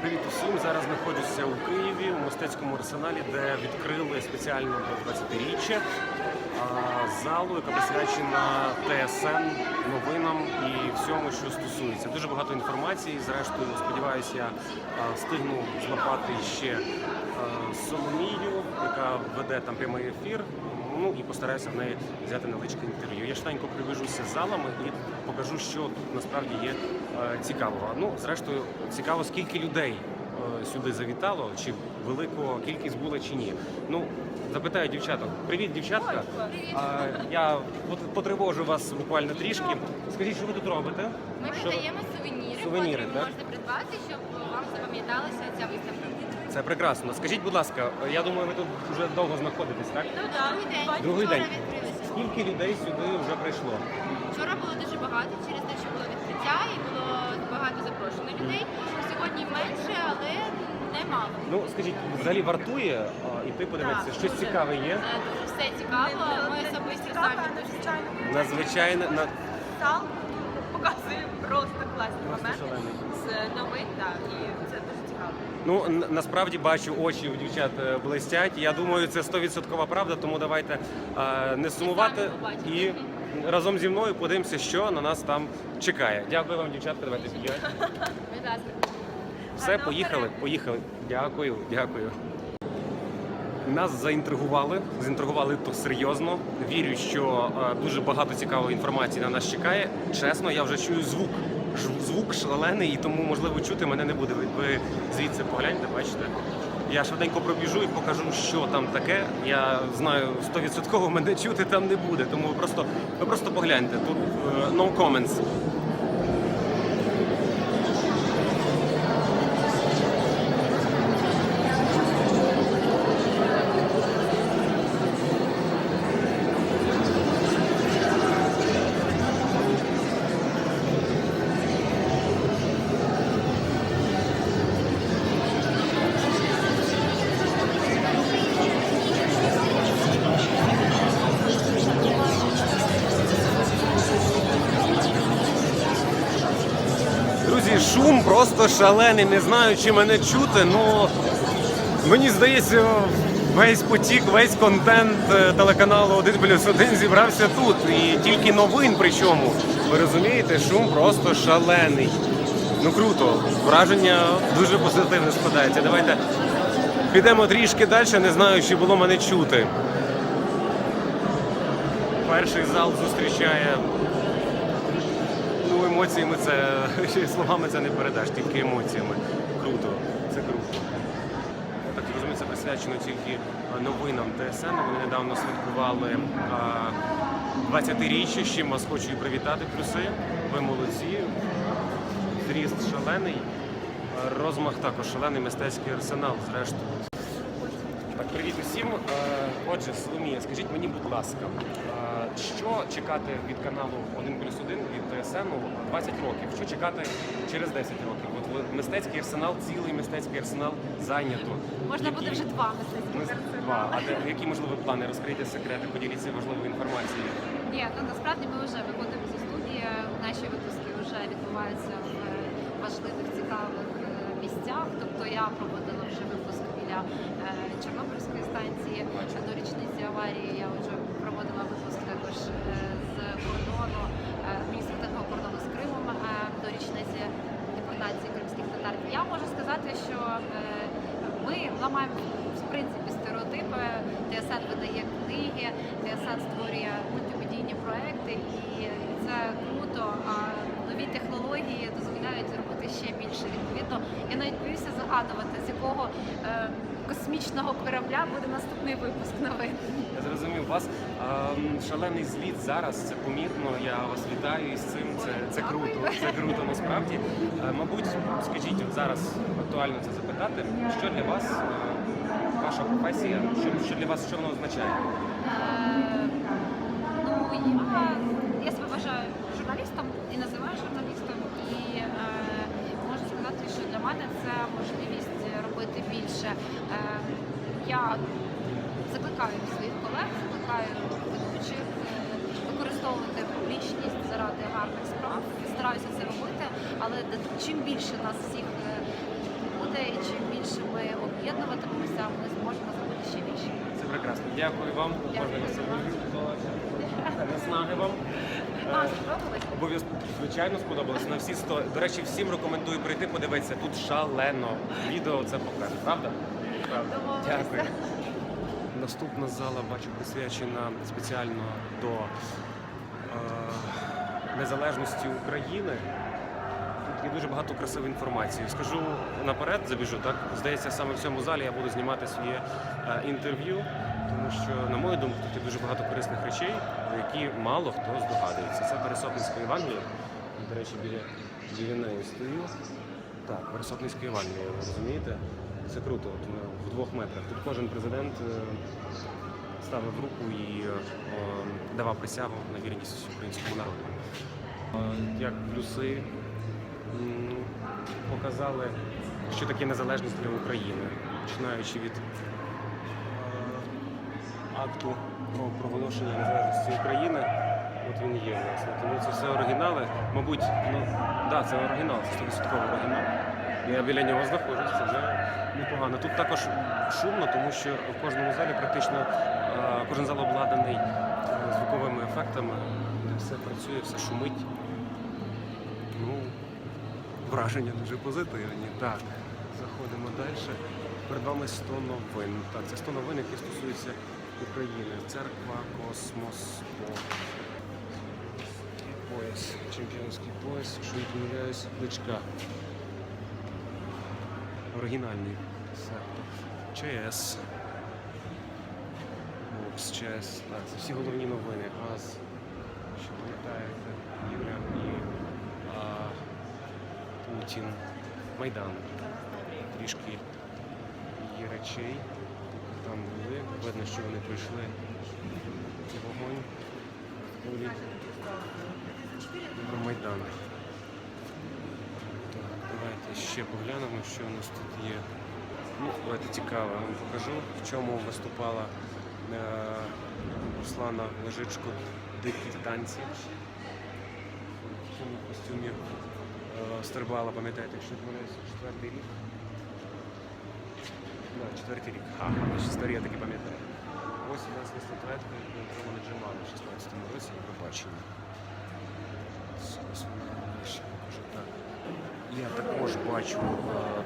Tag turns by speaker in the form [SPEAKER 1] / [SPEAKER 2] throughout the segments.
[SPEAKER 1] Привіт усім! Зараз знаходжуся у Києві у мистецькому арсеналі, де відкрили спеціально до 20-річчя залу, яка присвячена ТСН, новинам і всьому, що стосується. Дуже багато інформації. Зрештою, сподіваюся, я встигну злопати ще Соломію, яка веде там прямий ефір. І постараюся в неї взяти невеличке інтерв'ю. Я швиденько привижуся з залами і покажу, що тут насправді є е, цікавого. Ну, зрештою, цікаво, скільки людей е, сюди завітало, чи велику кількість була чи ні. Ну, запитаю дівчаток. Привіт, дівчатка. А, я от потривожу вас буквально трішки. Скажіть, що ви тут робите?
[SPEAKER 2] Ми
[SPEAKER 1] Що-
[SPEAKER 2] продаємо сувеніри,
[SPEAKER 1] Сувеніри,
[SPEAKER 2] котрі
[SPEAKER 1] так?
[SPEAKER 2] придбати, щоб вам запам'яталася ця виставка.
[SPEAKER 1] Це прекрасно. Скажіть, будь ласка, я думаю, ви тут вже довго знаходитесь, так?
[SPEAKER 2] Ну так, другий день.
[SPEAKER 1] Другий
[SPEAKER 2] Вчора
[SPEAKER 1] день.
[SPEAKER 2] відкрилися.
[SPEAKER 1] Скільки людей сюди вже прийшло?
[SPEAKER 2] Вчора було дуже багато через те, що було відкриття і було багато запрошено людей. Сьогодні менше, але немало.
[SPEAKER 1] Ну скажіть, взагалі вартує а, іти подивитися?
[SPEAKER 2] Так,
[SPEAKER 1] Щось
[SPEAKER 2] дуже.
[SPEAKER 1] цікаве є?
[SPEAKER 2] Е, Дуже все цікаво. Ми особисто самі дуже
[SPEAKER 3] надзвичайно
[SPEAKER 1] Надзвичайно на
[SPEAKER 3] зал показує просто класні
[SPEAKER 1] Просто
[SPEAKER 3] моменти
[SPEAKER 1] шалений.
[SPEAKER 3] з новин, так, і це дуже.
[SPEAKER 1] Ну насправді бачу очі у дівчат е, блистять. Я думаю, це 100% правда. Тому давайте е, не сумувати і разом зі мною подивимося, що на нас там чекає. Дякую вам, дівчатка. Давайте підійдемо. Все, поїхали, поїхали. Дякую, дякую. Нас заінтригували, заінтригували то серйозно. Вірю, що е, дуже багато цікавої інформації на нас чекає. Чесно, я вже чую звук. Звук шалений, і тому можливо чути мене не буде. Ви звідси погляньте, бачите. Я швиденько пробіжу і покажу, що там таке. Я знаю 100% мене чути там не буде. Тому ви просто, ви просто погляньте. Тут е, no comments. Просто шалений. Не знаю, чи мене чути, але мені здається, весь потік, весь контент е, телеканалу 1 плюс 1 зібрався тут. І тільки новин причому. Ви розумієте, шум просто шалений. Ну круто, враження дуже позитивне складається. Давайте підемо трішки далі, не знаю, чи було мене чути. Перший зал зустрічає Ну, емоціями це словами це не передаш, тільки емоціями. Круто, це круто. Так розумію, це присвячено тільки новинам ТСН. Вони недавно святкували а, 20-річчя, з чим вас хочу і привітати. Плюси. Ви молодці. Зріст шалений, розмах також шалений мистецький арсенал, зрештою. Привіт усім. Е, Отже, Соломія, скажіть мені, будь ласка, е, що чекати від каналу 1 плюс 1 від ТСН 20 років? Що чекати через 10 років? От мистецький арсенал, цілий мистецький арсенал зайнято.
[SPEAKER 3] Можна
[SPEAKER 1] Які-
[SPEAKER 3] буде вже два мистецькі
[SPEAKER 1] Ми- Два. А де, які можливі плани? Розкрийте секрети, поділіться важливою інформацією.
[SPEAKER 4] Ні, ну насправді ми вже виходимо зі студії. Наші випуски вже відбуваються в важливих, цікавих місцях. Тобто я проводила вже випуск біля е, Чорнобильської станції до річниці аварії. Я вже проводила випуск також е, з кордону е, адміністративного кордону з Кримом до річниці депортації кримських татар. Я можу сказати, що ми ламаємо в принципі стереотипи. ТСН видає книги, ТСН створює мультимедійні проекти, і це круто. А нові технології дозволяють робити ще більше. Відповідно, я навіть боюся загадувати, з якого е, космічного корабля буде наступний випуск новин.
[SPEAKER 1] Я зрозумів вас. Ем, Шалений зліт зараз це помітно. Я вас вітаю із цим. Це, це круто. Це круто насправді. Е, Мабуть, скажіть, от зараз актуально це запитати. Що для вас е, ваша професія? Що, що для вас що воно означає?
[SPEAKER 4] Е, Ну я, я себе вважаю журналістом і називаю журналістом. І е, можу сказати, що для мене це більше. Е, я закликаю своїх колег, закликаю ведучих е, використовувати публічність заради гарних справ. Стараюся це робити, але чим більше нас всіх е, буде, об'єднуватимемося, ми зможемо зробити ще більше.
[SPEAKER 1] Це прекрасно. Дякую вам. Можна вас Наснаги вам.
[SPEAKER 4] А, сподобалось?
[SPEAKER 1] Обов'язково, звичайно, сподобалось. На всі сто. До речі, всім рекомендую прийти, подивитися. Тут шалено. Відео це покаже, правда? Правда. Дякую. Наступна зала, бачу, присвячена спеціально до е, незалежності України. Тут є дуже багато красивої інформації. Скажу наперед, забіжу, так? Здається, саме в цьому залі я буду знімати своє е, інтерв'ю, тому що, на мою думку, тут є дуже багато корисних речей, про які мало хто здогадується. Це Пересопницька Євангелія. До речі, біля, біля неї стою. Так, Пересопницька Євангелія, ви розумієте? Це круто, от в двох метрах. Тут кожен президент е, ставив руку і е, давав присягу на вірність українському народу. Е, Як плюси показали, що таке незалежність для України, починаючи від акту про проголошення незалежності України. От він є, власне. Тому це все оригінали. Мабуть, ну да, це оригінал, це 100% оригінал. Я біля нього знаходжусь, це вже непогано. Тут також шумно, тому що в кожному залі практично е, кожен зал обладнаний е, звуковими ефектами, де все працює, все шумить. Ну, враження дуже позитивні. Так, заходимо далі. Перед вами 100 новин. Так, це 100 новин, які стосуються України. Церква, космос. Пояс, чемпіонський пояс, якщо не помиляюсь, кличка. Оригінальний сектор. ЧС. Бокс, ЧС. Так, це всі головні новини. Газ. Що пам'ятаєте? Юля і а, Путін. Майдан. Трішки є речей. Там були. Видно, що вони прийшли. Вогонь. Майдан. Так, давайте ще поглянемо, що у нас тут є. Ну, давайте цікаво, я вам покажу, в чому виступала е, Руслана Лежичко дикі танці. В цьому костюмі е, стрибала, пам'ятаєте, якщо не помиляюся, четвертий рік. Да, четвертий рік. Ха, старі я таки пам'ятаю. Ось у нас є статуетка, яку отримали Джемали в 16-му році покажу так. Я також бачу е,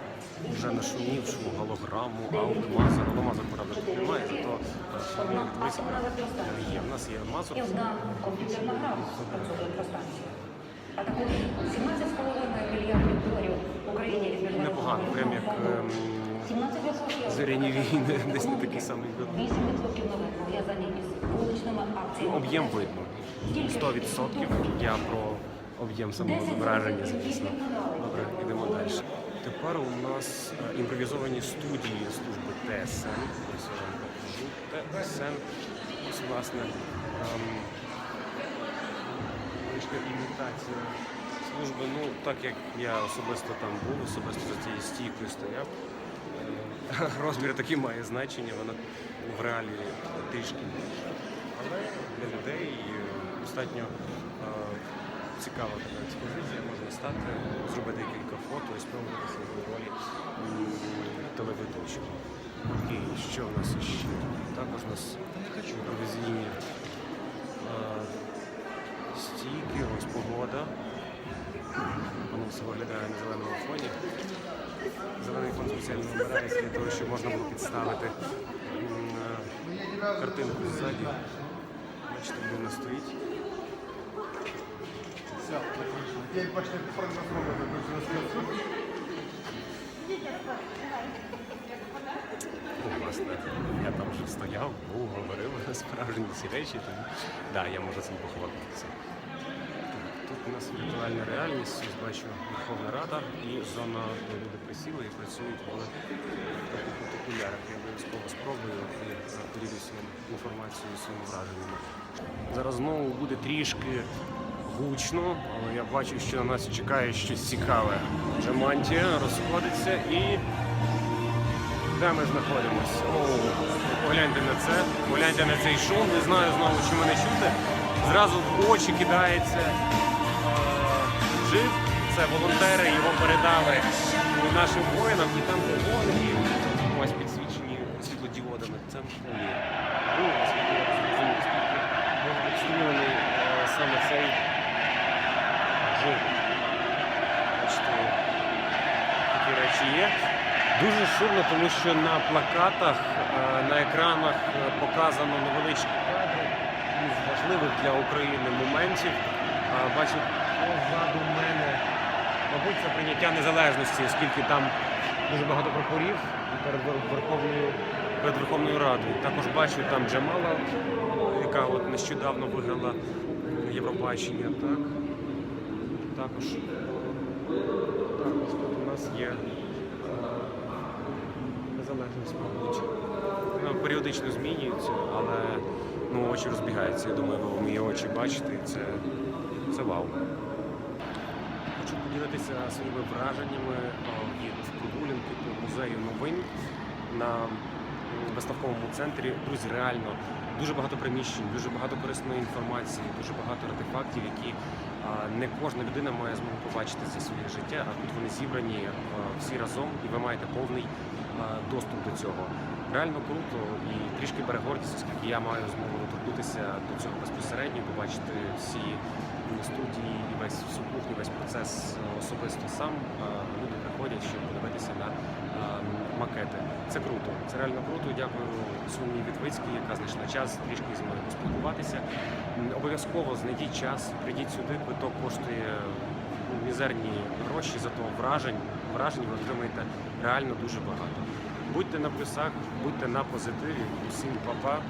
[SPEAKER 1] вже нашумівшу голограму Аутмазер. Але Мазер, правда, тут немає, зато е, є. У нас є Мазур.
[SPEAKER 5] Комп'ютерна гра в пространстві. А також 17,5 мільярдів доларів Україні від
[SPEAKER 1] Непогано, прям як ем,
[SPEAKER 5] 17%
[SPEAKER 1] зоряні війни, десь не такий самий вид.
[SPEAKER 5] 8% новин пов'язані із.
[SPEAKER 1] Об'єм видно. 100% я про об'єм самого зображення, звісно. Добре, йдемо далі. Тепер у нас е, імпровізовані студії служби ТСН. Я вам покажу. ТСН. Ось, власне, ем, вийшла імітація служби. Ну, так як я особисто там був, особисто за цією стійкою стояв. Розмір такий має значення, вона в реалі трішки. Але для людей е, достатньо е, цікава така експозиція, можна стати, зробити кілька фото і спробувати свої ролі телеведучого. Окей, що в нас ще? Також у нас імпровізійні е, стійки, ось погода. Воно все виглядає на зеленому фоні. Зелений фон спеціально вибирається для того, щоб можна було підставити е, картинку ззаді. Бачите, де вона стоїть. Ну, власне, я там вже стояв, був, говорив справжні ці речі, тому да, я можу цим похвалитися. Тут у нас віртуальна реальність, ось бачу Верховна Рада і зона, де люди присіли і працюють в таких окулярах. Я обов'язково спробую і поділюся вам інформацією своїми враженнями. Зараз знову буде трішки гучно, але я бачу, що на нас чекає щось цікаве. Вже мантія розходиться і де ми знаходимося? О, погляньте на це, погляньте на цей шум, не знаю знову, чи мене чути. Зразу в очі кидається джип, це волонтери, його передали нашим воїнам, і там гонки. ось підсвічені світлодіодами. Це олія. Ну, встановлений е, саме цей. Бачите, такі речі є. Дуже шумно, тому що на плакатах, е, на екранах е, показано невеличкі кадри із важливих для України моментів. Бачу, позаду мене, мабуть, це прийняття незалежності, оскільки там дуже багато прапорів перед Верховною, перед Верховною Радою. Також бачу там Джамала, яка от нещодавно виграла Євробачення. Так? Також так, ось тут у нас є е, незалежність, мабуть. Ну, періодично змінюється, але ну, очі розбігаються. Я думаю, ви мої очі бачите, це, це вау. Поділитися своїми враженнями е, від прогулянки по музею новин на виставковому центрі. Друзі, реально дуже багато приміщень, дуже багато корисної інформації, дуже багато артефактів, які не кожна людина має змогу побачити за своє життя, а тут вони зібрані всі разом, і ви маєте повний доступ до цього. Реально круто і трішки бере гордість, оскільки я маю змогу доторкнутися до цього безпосередньо, побачити всі студії і весь кухню, весь процес е, особисто сам. Люди приходять, щоб подивитися на макети. Це круто, це реально круто. Дякую Сумі Вітвицькій, яка знайшла час трішки зі мною поспілкуватися. Обов'язково знайдіть час, прийдіть сюди. Квиток коштує ну, мізерні гроші, зато вражень, вражень ви отримаєте реально дуже багато. Будьте на плюсах, будьте на позитиві. Усім па-па.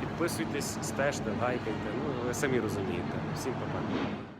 [SPEAKER 1] Підписуйтесь, стежте, лайкайте. Ну, ви самі розумієте. Всім па-па.